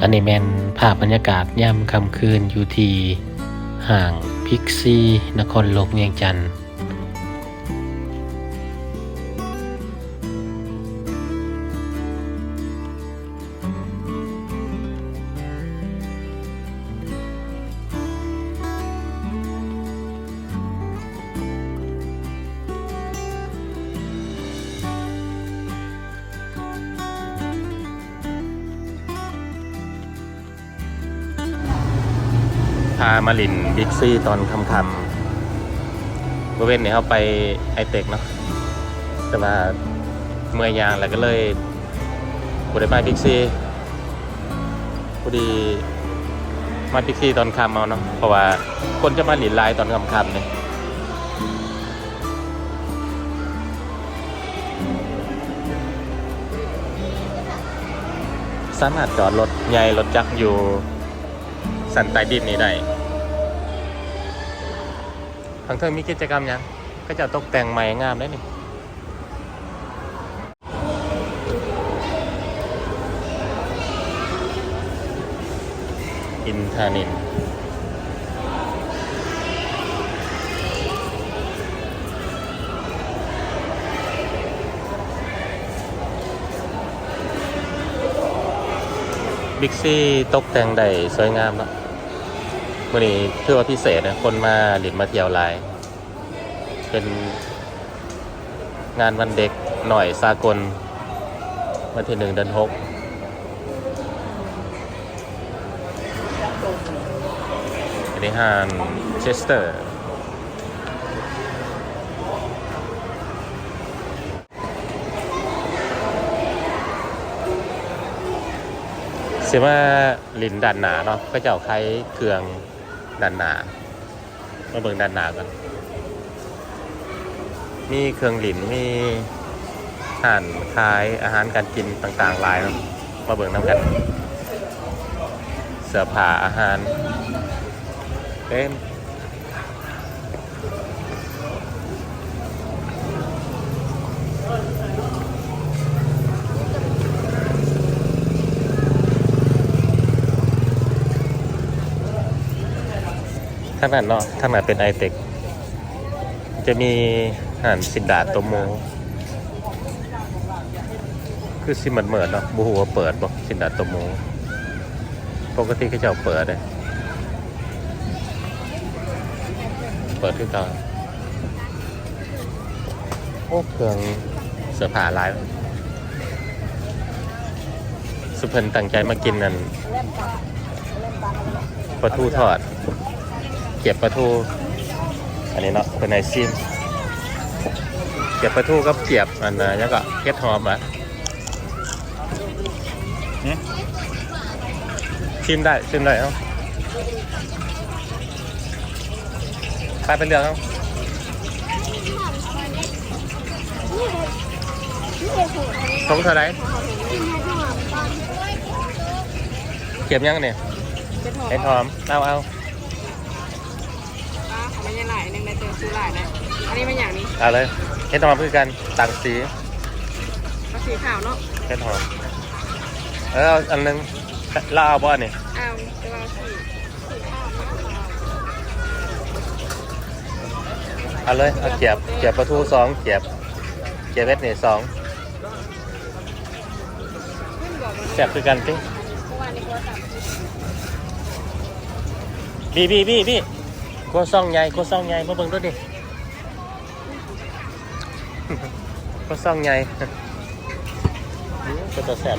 อันนี้แมนภาพบรรยากาศย่ำค่ำคืนอยู่ที่ห่างพิกซีนครหลวงเวียงจันทร์ พามาลินบิ๊กซี่ตอนคำคำบริเวณนี้เขาไปไอเทคเนาะแต่ว่าเมื่อยยางแล้วก็เลยบริมาบิ๊กซี่พอดีมาบิ๊กซี่ตอนคำเอาเนาะเพราะว่าคนจะมาหลินไลน์ตอนคำคำเนี่ยสามารถจอดรถใหญ่รถจักรอยู่ สันใต้ดินนี้ได้ทางเธอมีกิจกรรมยังก็จะตกแต่งใหม่งามได้นี่อินทานิน บิ๊กซี่ตกแต่งได้สวยงามเนาะวันนี้ถือว่าพิเศษนะคนมาหลินมาเที่ยวหลาย เป็นงานวันเด็กหน่อยสากล วันที่หนึ่งเดือนหกอันนี้ฮานเชสเตอร์ สียว่าลินดันหนาเนาะก็จะเอาใครเครื่องดันหนามาเบิ่งดันหนากันมีเครื่องหลินมีอาหารขายอาหารการกินต่างๆหลายเนาะมาเบิ่งน้ำกัน เสื้อผ้าอาหารเต็ม ทางนั้นเนาะทางนั้นเป็นไอเทคจะมีอาหารสินดาตโม คือสิมันเหมือนเนาะบูหัวเปิดบอกสินดาตโม ปกติก็จะเอาเปิดเลยเปิดที่เก่าโอ้เครื่องเสื้อผ้าหลาย สุเพิ่นตั้งใจมากินนั่นปลาทูทอด เก็บปลาทู อันนี้เนาะเป็นไอซิมเก็บปลาทูกับเกียบอันนะแล้วก็เก็ดหอมอะชิมได้ชิมได้เอ้าไปเป็นเรื่องเอ้าทงเท่าไรเก็บยังเนี่ยจะถอดเห็ดหอมเอาเอาายหนึ่งในเจอซื้อหลายนะอันนี้เป็นอย่างนี้เอาเลยเห็ดหอมคือกันต่างสีก็สีขาวเนาะเห็ดหอมเออเอาอันนึงล้วเอาบ้านนี่เอาจะมาสีสีขาวเอาเลยเอาเกียบเกียบปลาทูสองเกียบเกียบเวทเนี่ยสองขึ้นกว่ามันแซ่บคือกันติบี้บี้บี้บี้ บี้กัวซ่องใหญ่กัวซ่องใหญ่มาเบิ่งดูดิกัวซ่องใหญ่ก็ตัวแซ่บ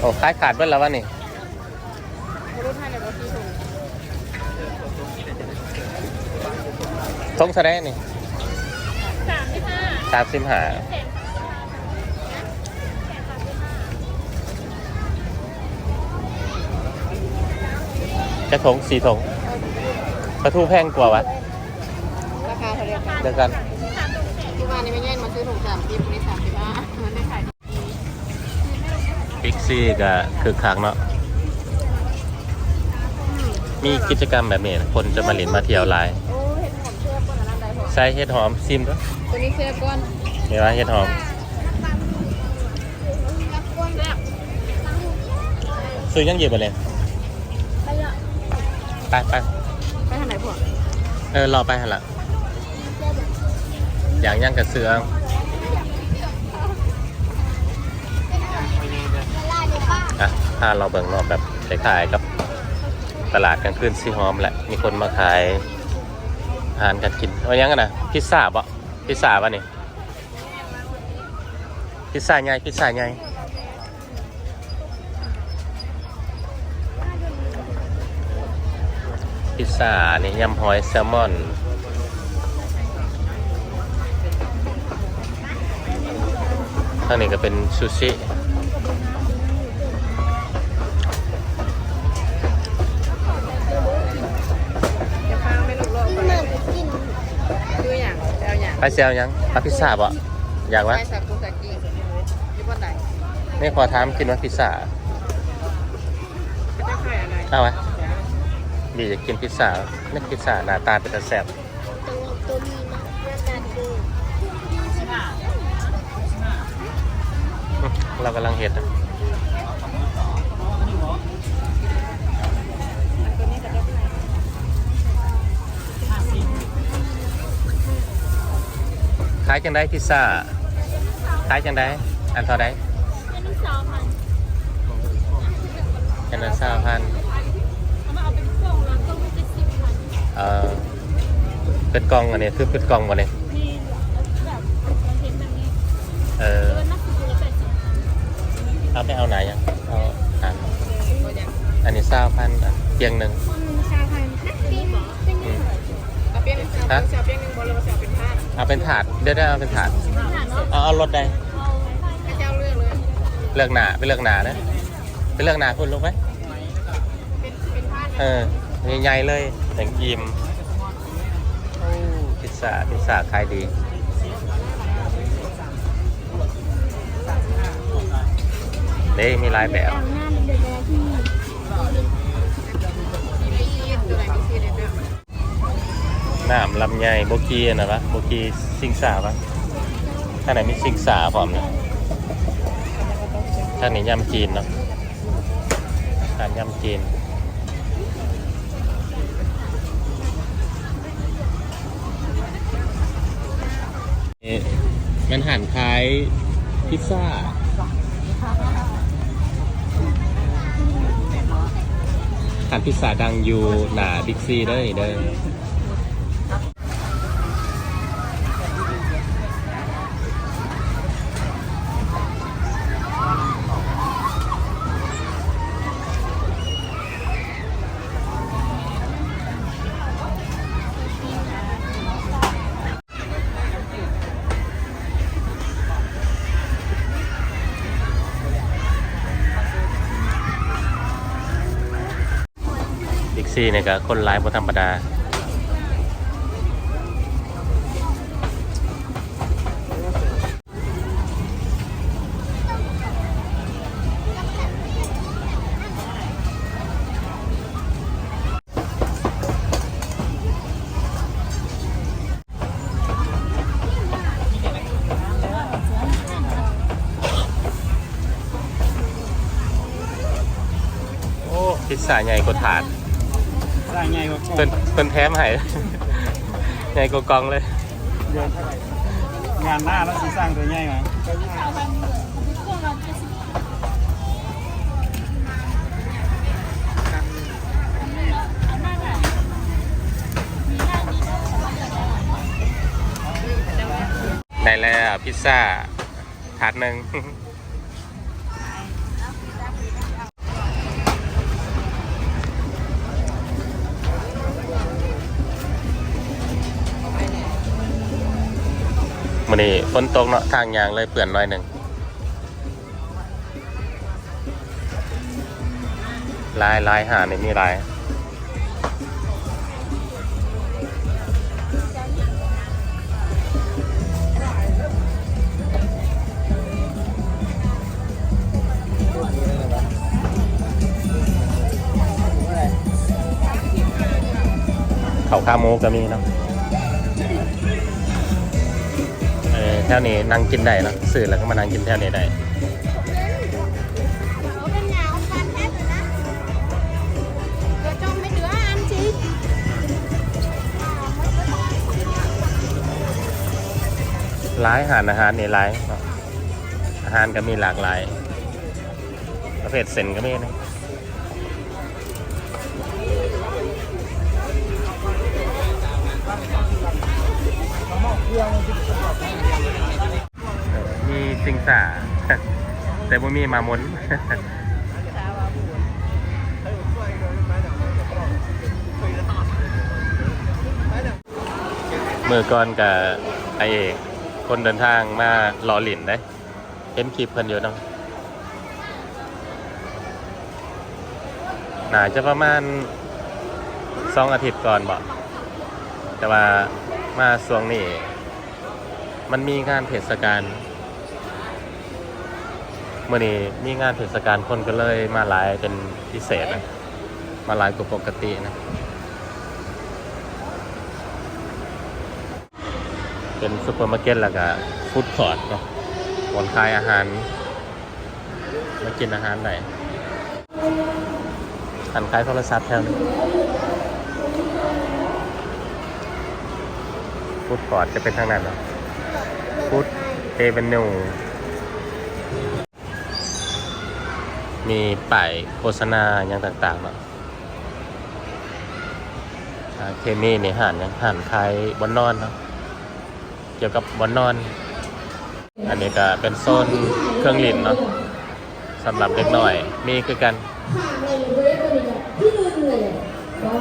โอ้ขายขาดเบิ้ลแล้ววะนี่ไม่รู้ท่านเลยว่าสีถุงทงแสดงนี่สามสิบห้าสามสิบห้า จะถงสี่ถงปลาทูแพงกว่าวะราคาเท่าไหร่คะเดียวกันเมื่อวานนี้ไม่แย่งมาซื้อถุงสามสิบวันนี้สามสิบห้ามันได้ขายพิกซี่ก็คือคักเนาะมีกิจกรรมแบบนี้นะคนจะมาเล่นมาเที่ยวหลายโอ้เห็ดหอมเชื่อก้นอะไรได้ผมใส่เห็ดหอมซิมด้วยตัวนี้เชื่อก้นเห็นไหมเห็ดหอมก้นแรกซื้อยังหยิบไปเลยไปละ ไปไปไปทางไหนพวกเออรอไปหันละอย่างย่างกับเสือเวลาเดี๋ยวป้าอะพาเราเบิ่งรอบแบบคล้ายๆกับตลาดกลางคืนซีฮอมแหละ มีคนมาขายอาหารกันกินเอายังกันนะพิซซ่าบ่พิซซ่าป่ะนี่พิซซ่าใหญ่พิซซ่าให พิซซ่านี่ยำหอยแซลมอนข้างนี้ก็เป็นซูชิจะฟังไม่ลูกโลกกินก่อนเหมืเลอยนกินคืออย่างจะเอาอย่างไปเซลยังเอาพิซซ่าบ่อยากวะไปสักกุสักกีอยู่บนไหนนี่ขอถามกินว่าพิซซ่าก็จะขายอะ ไรเอาวะดีจะกินพิซซ่านี่พิซซ่าหน้าตาเป็นตาแซ่บตัวตัวนี้นะเรื่องการดูอื้อเรากำลังเห็ดนะตัวนี้ก็จะขายขายจังได้พิซซ่าขายจังได้อันเท่าไดอันนี้สองพันอันนั้นสามพัน เอ่อเป็นกล่องอันนี้คือเป็นกล่องวันนี้นี่แบบเราเห็นแบบนี้เออเออนักสิบละแปดสิบพันเอาไปเอาไหนยังเอาอันตัวอย่างอันนี้สามพันอันเพียงหนึ่งคนชาวไทยนักปีหมอเป็นอืยังมไงเอาเปี้ยงนึงเอาเสียเปี้ยงนึงบอลเราเสียเป็นผ้าเอาเป็นถาดเดี๋ยวได้เอาเป็นถาด ผ่านเนาะเอาเอารถใดเอาให้เจ้าเลือกเลย เลือกหนาไปเลือกหนานะไปเลือกหนาคุณลูกไหมเป็นเป็นผ้าเออ ใหญ่ๆเลยอย่งอิ่มพิซซ่าพิซซ่าขายดีเด้มีหลายแบบน้ำลำไยโบกีนะปะโบกีซิงสาปะท่างไหนมีซิงสาพร้อมเนี่ยท่างนี้ยำจีนเนาะทานยำจีน มันหันคล้ายพิซซ่าหันพิซซ่าดังอยู่หนาบิ๊กซีเด้อเด้อ ซีเนี่ก็คนร้ายบ่ธรรมดาโอ้พิซซ่าใหญ่กว่าถาด สร้างไงก็เพิ่นเพิ่นแถมให้ใหญ่กว่ากล่องเลย เดือนงานหน้าแล้วสิสร้างตัวใหญ่มาชาวไทยเป็นกล่องละเจ็ดสิบพันอันนั้นอะมีหน้ามีหน้าสบายใจได้แล้วพิซซ่าถาดหนึ่ง มันนี่ฝนตกเนาะทางยางเลยเปื่อนหน้อยหนึ่งลายลายหานี่มีลายเขาข้าวหมูก็มีเนาะ แถวนี้นั่งกินได้นะสื่อแล้วก็มานั่งกินแถวนี้ได้ร้ายอาหารอาหารนี่ร้ายอาหารก็มีหลากหลาย ประเภทเซนก็มีนะ สิงสาแต่ว่มีมามุนมือก่อนกับไอเอกคนเดินทางมารอหลินได้เห็นคลิปเพิ่นอยู่เนาะน่าจะประมาณสองอาทิตย์ก่อนบอกแต่ว่ามาช่วงนี้ มันมีงานเทศกาล เมื่อนี้มีงานเทศกาลคนก็เลยมาหลายเป็นพิเศษนะมาหลายกว่าปกตินะ เป็นซุปเปอร์มาร์เก็ตแล้วก็ฟู้ดคอร์ทเนาะบนขายอาหาร มากินอาหารไหนหันขายโทรศัพท์แถวนี้ฟู้ดคอร์ทจะเป็นทางนั้นเนาะฟู้ดเอเวนิว มีป้ายโฆษณาอย่างต่างๆเนาะอ่าเคมีนี่หันยังหันขายบนนอนเนาะเกี่ยวกับบอนนอน อันนี้ก็เป็นโซนเครื่องลิ่นเนาะสำหรับเด็กหน่อย มีคือกันที่หนึ่งเลยก็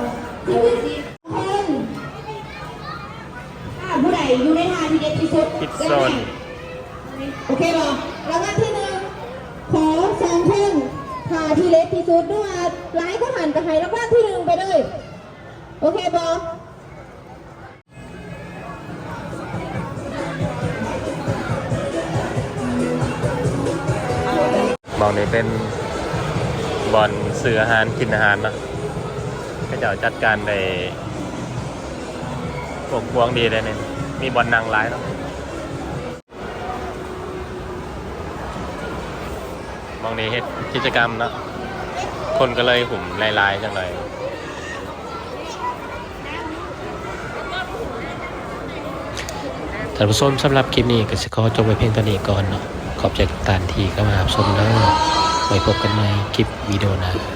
ที่หนึ่งสิแพงอ่าผู้ใดอยู่ในทางที่เด็ดที่สุดคิดโซนโอเคป่ะรางวัลที่ หนึ่งขอสองคนทาที่เล็กที่สุดด้วยหลายก็หันไปให้รางวัลที่หนึ่งไปเลย โอเคป่ะมองนี้เป็นบอลซื้ออาหารกินอาหารนะก็จะจัดการในพวกพวงดีเลยเนี่ยมีบอลนางร้ายเนาะ มองนี้เฮ็ดกิจกรรมเนาะคนก็เลยหุ่มลายๆจังเลยท่านผู้ชมสำหรับคลิปนี้ก็จะขอจบไว้เพียงเท่านี้ก่อนเนาะขอบใจทุกท่านที่เข้ามารับชมแล้วไว้พบกันใหม่คลิปวิดีโอหน้า